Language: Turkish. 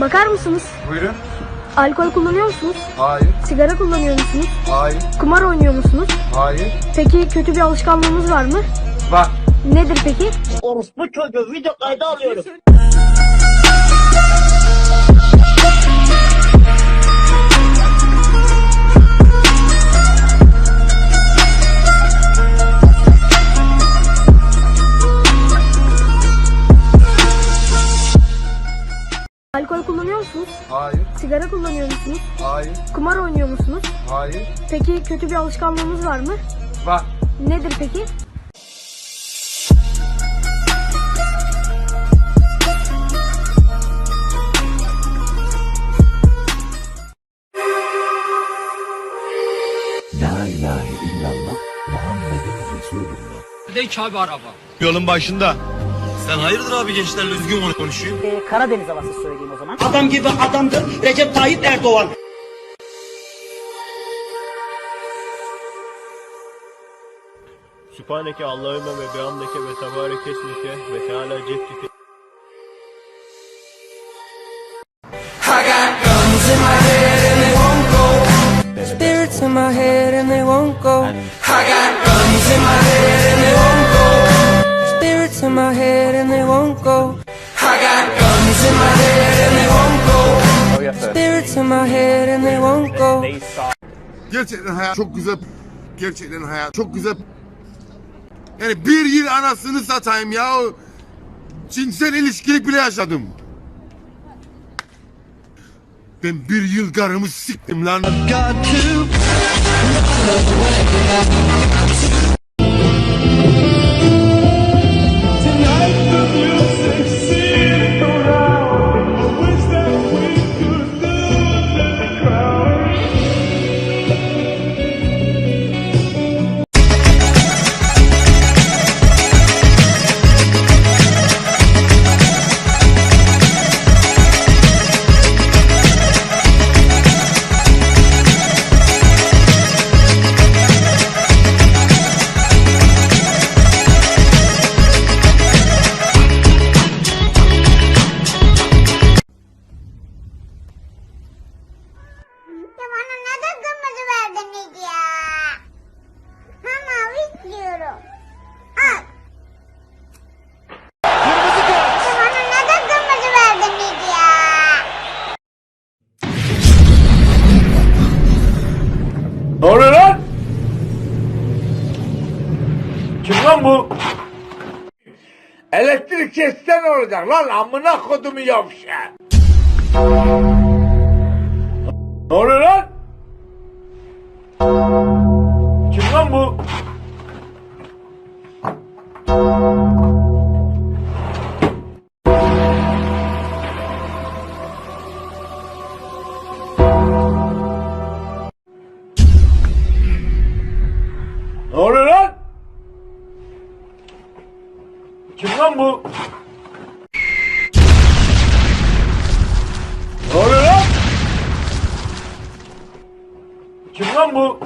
Bakar mısınız? Buyurun. Alkol kullanıyor musunuz? Hayır. Sigara kullanıyor musunuz? Hayır. Kumar oynuyor musunuz? Hayır. Peki kötü bir alışkanlığınız var mı? Bak. Nedir peki? Orospu çocuğu video kaydı alıyorum. Alkol kullanıyor musunuz? Hayır. Sigara kullanıyor musunuz? Hayır. Kumar oynuyor musunuz? Hayır. Peki kötü bir alışkanlığınız var mı? Bak. Nedir peki? La ilahe illallah Muhammedun Resulullah. Neredeyki abi araba? Yolun başında. Sen hayırdır abi gençlerle düzgün konuşuyorsun? Ee, Karadeniz havası söyleyeyim o zaman. Adam gibi adamdır Recep Tayyip Erdoğan. Sübhaneke Allahümme ve bihamdeke ve tebarek esmike ve teala ceddike. Spirits in my head and they won't go. I got guns in my head and they won't go. Won't go. I got guns in my head and they won't go. Spirits in my head and they won't go. Gerçekten hayat çok güzel. Gerçekten hayat çok güzel. Yani bir yıl anasını satayım ya. Cinsel ilişkilik bile yaşadım. Ben bir yıl karımı siktim lan. Ne oluyor lan? Kim lan bu? Elektrik kesse ne olacak lan amına kodumu yavşa. Ne oluyor lan? Kim lan bu? Ne oluyor lan? Kim lan bu?